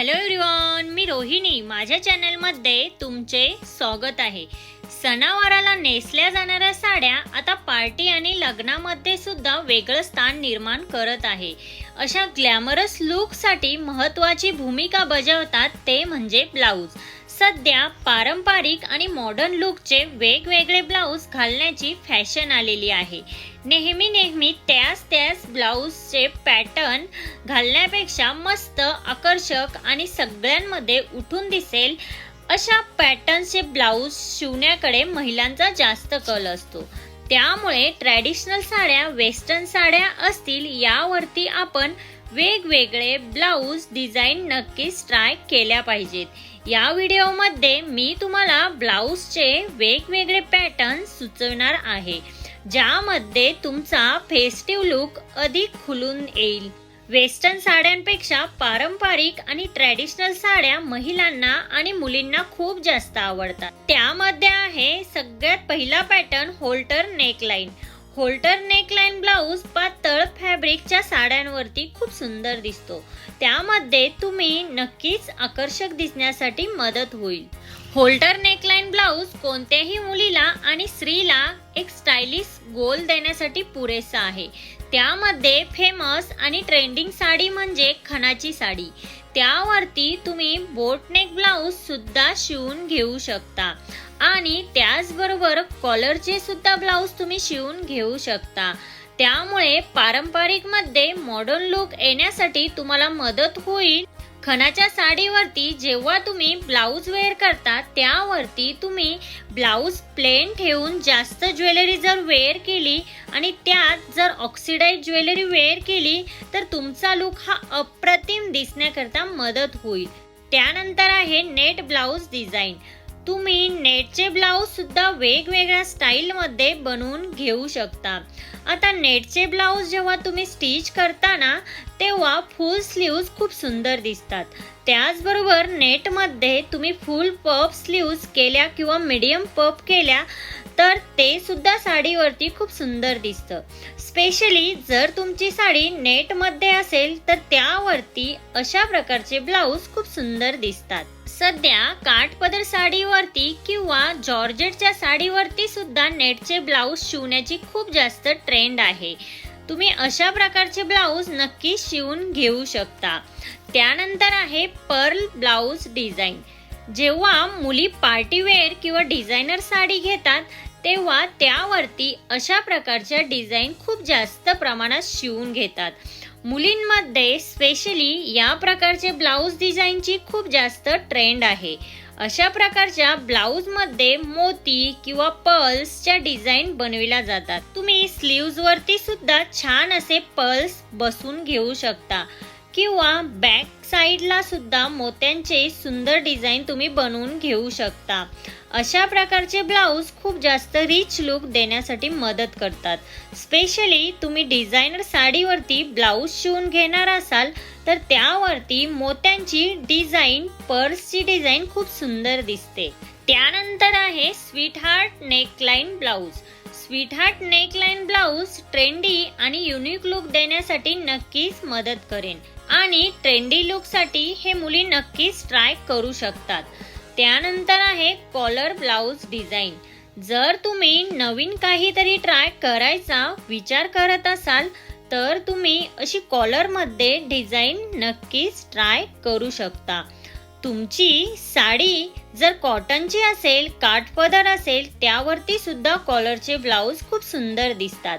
Hello everyone मी रोहिणी. माझ्या चॅनलमध्ये तुमचे स्वागत आहे. सणावाराला नेसल्या जाणाऱ्या साड्या आता पार्टी आणि लग्नामध्ये सुद्धा वेगळं स्थान निर्माण करत आहे. अशा ग्लॅमरस लुकसाठी महत्त्वाची भूमिका बजावतात ते म्हणजे ब्लाऊज. सध्या पारंपरिक आणि मॉडर्न लुकचे वेगवेगळे ब्लाऊज घालण्याची फॅशन आलेली आहे. नेहमी नेहमी त्याच त्याच ब्लाऊजचे पॅटर्न घालण्यापेक्षा मस्त आकर्षक आणि सगळ्यांमध्ये उठून दिसेल अशा पॅटर्नचे ब्लाऊज शिवण्याकडे महिलांचा जास्त कल असतो. त्यामुळे ट्रॅडिशनल साड्या वेस्टर्न साड्या असतील यावरती आपण वेगवेगळे ब्लाऊज डिझाईन नक्कीच ट्राय केल्या पाहिजेत. या व्हिडिओमध्ये मी तुम्हाला ब्लाऊजचे वेगवेगळे पॅटर्न सुचवणार आहे. ज्यामध्ये तुमचा फेस्टिव्ह लुक अधिक खुलून येईल. वेस्टर्न साड्यांपेक्षा पारंपरिक आणि ट्रॅडिशनल साड्या महिलांना आणि मुलींना खूप जास्त आवडतात. त्यामध्ये आहे सगळ्यात पहिला pattern halter neckline. Halter neckline blouse पातळ फॅब्रिकच्या साड्यांवरती खूप सुंदर दिसतो. त्यामध्ये तुम्ही नक्कीच आकर्षक दिसण्यासाठी मदत होईल. होल्टर नेकलाईन ब्लाऊज कोणत्याही मुलीला आणि स्त्रीला एक स्टायलिश गोल देण्यासाठी पुरेसा आहे. त्यामध्ये फेमस आणि ट्रेंडिंग साडी म्हणजे खणाची साडी. त्यावरती तुम्ही बोटनेक ब्लाऊज सुद्धा शिवून घेऊ शकता. आणि त्याचबरोबर कॉलरचे सुद्धा ब्लाऊज तुम्ही शिवून घेऊ शकता. त्यामुळे पारंपरिकमध्ये मॉडर्न लुक येण्यासाठी तुम्हाला मदत होईल. खणाच्या साडीवरती जेव्हा तुम्ही ब्लाऊज वेअर करता त्यावरती तुम्ही ब्लाऊज प्लेन ठेवून जास्त ज्वेलरी जर वेअर केली आणि त्यात जर ऑक्सिडाईज ज्वेलरी वेअर केली तर तुमचा लुक हा अप्रतिम दिसण्याकरता मदत होईल. त्यानंतर आहे नेट ब्लाऊज डिझाईन तुम्ही नेटचे ब्लाऊज सुद्धा वेगवेगळ्या स्टाईलमध्ये बनवून घेऊ शकता. आता नेटचे ब्लाऊज जेव्हा तुम्ही स्टिच करताना तेव्हा फुल स्लीव्ज खूप सुंदर दिसतात. त्याचबरोबर नेटमध्ये तुम्ही फुल पप स्लीव्ज केल्या किंवा मीडियम पप केल्या तर ते सुद्धा साडीवरती खूप सुंदर दिसतं. स्पेशली जर तुमची साडी नेटमध्ये असेल तर त्यावरती अशा प्रकारचे ब्लाऊज खूप सुंदर दिसतात. सध्या काठपदर साडीवरती किंवा जॉर्जेटच्या साडीवरती सुद्धा नेटचे ब्लाऊज शिवण्याची खूप जास्त ट्रेंड आहे. तुम्ही अशा प्रकारचे ब्लाऊज नक्की शिवून घेऊ शकता. त्यानंतर आहे पर्ल ब्लाऊज डिझाईन जेव्हा मुली पार्टीवेअर किंवा डिझायनर साडी घेतात तेव्हा त्यावरती अशा प्रकारच्या डिझाईन खूप जास्त प्रमाणात शिवून घेतात. मुलींमध्ये स्पेशली या प्रकारचे ब्लाऊज डिझाईनची खूप जास्त ट्रेंड आहे. अशा प्रकारच्या ब्लाऊजमध्ये मोती किंवा पर्ल्सच्या डिझाईन बनविल्या जातात. तुम्ही स्लीव्जवरती सुद्धा छान असे पर्ल्स बसून घेऊ शकता. किंवा बॅक साईडला सुद्धा मोत्यांचे सुंदर डिझाईन तुम्ही बनवून घेऊ शकता. अशा प्रकारचे ब्लाऊज खूप जास्त रिच लुक देण्यासाठी मदत करतात. स्पेशली तुम्ही डिझायनर साडीवरती ब्लाऊज शिवून घेणार असाल तर त्यावरती मोत्यांची डिझाईन पर्सची डिझाईन खूप सुंदर दिसते. त्यानंतर आहे sweet heart neckline blouse. Sweet heart neckline blouse trendy आणि युनिक लुक देण्यासाठी नक्कीच मदत करेन. आणि ट्रेंडी लुकसाठी हे मुली नक्कीच ट्राय करू शकतात. त्यानंतर आहे कॉलर ब्लाऊज डिझाईन जर तुम्ही नवीन काहीतरी ट्राय करायचा विचार करत असाल तर तुम्ही अशी कॉलरमध्ये डिझाईन नक्कीच ट्राय करू शकता. तुमची साडी जर कॉटनची असेल काठपदर असेल त्यावरती सुद्धा कॉलरचे ब्लाऊज खूप सुंदर दिसतात.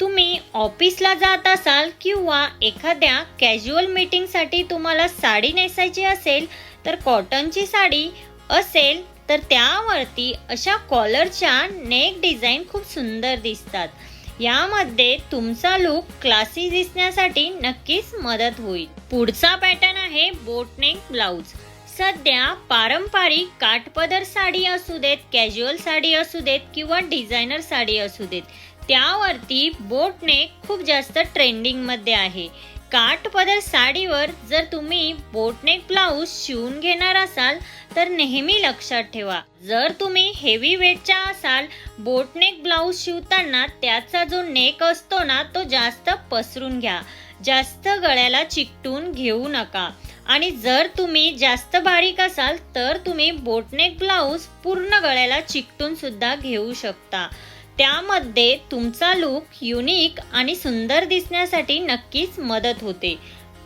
तुम्ही ऑफिसला जात असाल किंवा एखाद्या कॅज्युअल मीटिंगसाठी तुम्हाला साडी नेसायची असेल तर कॉटनची साडी असेल तर त्यावरती अशा कॉलरच्या नेक डिझाईन खूप सुंदर दिसतात. यामध्ये तुमचा लुक क्लासी दिसण्यासाठी नक्कीच मदत होईल. पुढचा पॅटर्न आहे बोटनेक ब्लाऊज सध्या पारंपरिक काठपदर साडी असू देत कॅज्युअल साडी असू देत किंवा डिझायनर साडी असू देत त्यावरती बोटनेक खूप जास्त ट्रेंडिंगमध्ये आहे. काठपदर साडीवर जर तुम्ही बोटनेक ब्लाऊज शिवून घेणार असाल तर नेहमी लक्षात ठेवा. जर तुम्ही हेवी वेटच्या असाल बोटनेक ब्लाऊज शिवताना त्याचा जो नेक असतो ना तो जास्त पसरून घ्या. जास्त गळ्याला चिकटून घेऊ नका. आणि जर तुम्ही जास्त बारीक असाल तर तुम्ही बोटनेक ब्लाऊज पूर्ण गळ्याला चिकटून सुद्धा घेऊ शकता. त्यामध्ये तुमचा लुक युनिक आणि सुंदर दिसण्यासाठी नक्कीच मदत होते.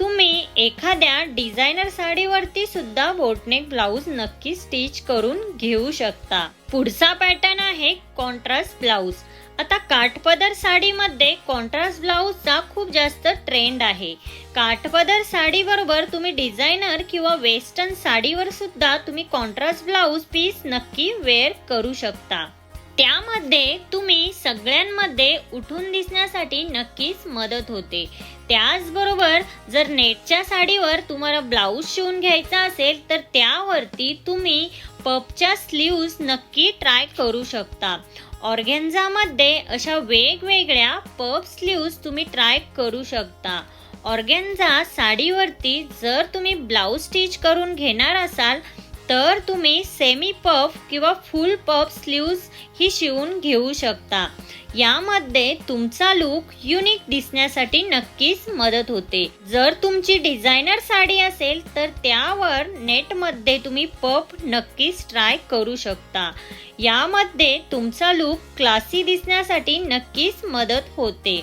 तुम्ही एखाद्या डिझायनर साडीवरती सुद्धा बोटनेक ब्लाऊज नक्की स्टिच करून घेऊ शकता. पुढचा पॅटर्न आहे कॉन्ट्रास्ट ब्लाऊज आता काठपदर साडीमध्ये कॉन्ट्रास्ट ब्लाऊजचा खूप जास्त ट्रेंड आहे. काठपदर साडीबरोबर तुम्ही डिझायनर किंवा वेस्टर्न साडीवर सुद्धा तुम्ही कॉन्ट्रास्ट ब्लाऊज पीस नक्की वेअर करू शकता. त्यामध्ये तुम्ही सगळ्यांमध्ये उठून दिसण्यासाठी नक्कीच मदत होते. त्याचबरोबर जर नेटच्या साडीवर तुम्हाला ब्लाऊज शिवून घ्यायचा असेल तर त्यावरती तुम्ही पपच्या स्लीव्ज नक्की ट्राय करू शकता. ऑर्गेन्झामध्ये अशा वेगवेगळ्या पप स्लीव्ज तुम्ही ट्राय करू शकता. ऑर्गेन्झा साडीवरती जर तुम्ही ब्लाऊज स्टिच करून घेणार असाल तर तुम्ही सेमी पफ किंवा फुल पफ स्लीव्ज ही शिवून घेऊ शकता. यामध्ये तुमचा लुक युनिक दिसण्यासाठी नक्कीच मदत होते. जर तुमची डिझायनर साडी असेल तर त्यावर नेटमध्ये तुम्ही पफ नक्कीच ट्राय करू शकता. यामध्ये तुमचा लुक क्लासी दिसण्यासाठी नक्कीच मदत होते.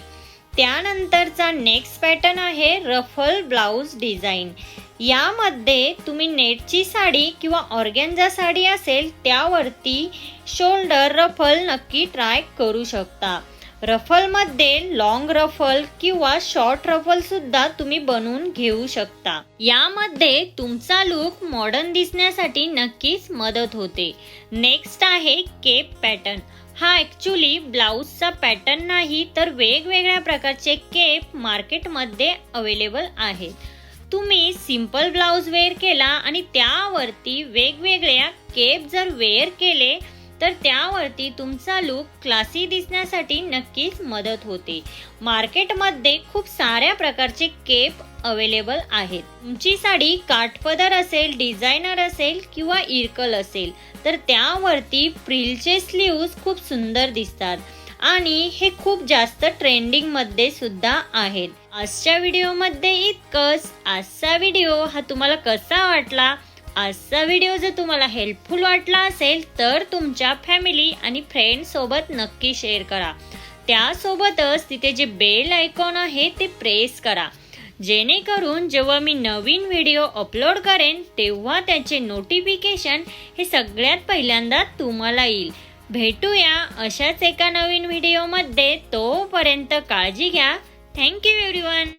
त्यानंतरचा नेक्स्ट पॅटर्न आहे रफल ब्लाऊज डिझाईन यामध्ये तुम्ही नेटची साडी किंवा ऑर्गेन्झा साडी असेल त्यावरती शोल्डर रफल नक्की ट्राय करू शकता. रफलमध्ये लॉंग रफल किंवा शॉर्ट रफल सुद्धा तुम्ही बनवून घेऊ शकता. यामध्ये तुमचा लुक मॉडर्न दिसण्यासाठी नक्कीच मदत होते. नेक्स्ट आहे केप पॅटर्न हा ॲक्च्युली ब्लाऊजचा पॅटर्न नाही तर वेगवेगळ्या प्रकारचे केप मार्केटमध्ये अवेलेबल आहेत. तुम्ही सिंपल ब्लाऊज वेअर केला आणि त्यावरती वेगवेगळ्या केप जर वेअर केले तर त्यावरती तुमचा लुक क्लासी दिसण्यासाठी नक्कीच मदत होते. मार्केटमध्ये खूप साऱ्या प्रकारचे केप अवेलेबल आहेत. तुमची साडी काठपदर असेल डिझायनर असेल किंवा इरकल असेल तर त्यावरती प्रिलचे स्लीव्ज खूप सुंदर दिसतात. आणि हे खूप जास्त ट्रेंडिंगमध्ये सुद्धा आहेत. आजच्या व्हिडिओमध्ये इतकंच. आजचा व्हिडिओ हा तुम्हाला कसा वाटला? आजचा व्हिडिओ जर तुम्हाला हेल्पफुल वाटला असेल तर तुमच्या फॅमिली आणि फ्रेंडसोबत नक्की शेअर करा. त्यासोबतच तिथे जे बेल आयकॉन आहे ते प्रेस करा. जेणेकरून जेव्हा मी नवीन व्हिडिओ अपलोड करेन तेव्हा त्याचे नोटिफिकेशन हे सगळ्यात पहिल्यांदा तुम्हाला येईल. भेटूया अशाच एका नवीन व्हिडिओमध्ये. तोपर्यंत काळजी घ्या. Thank you everyone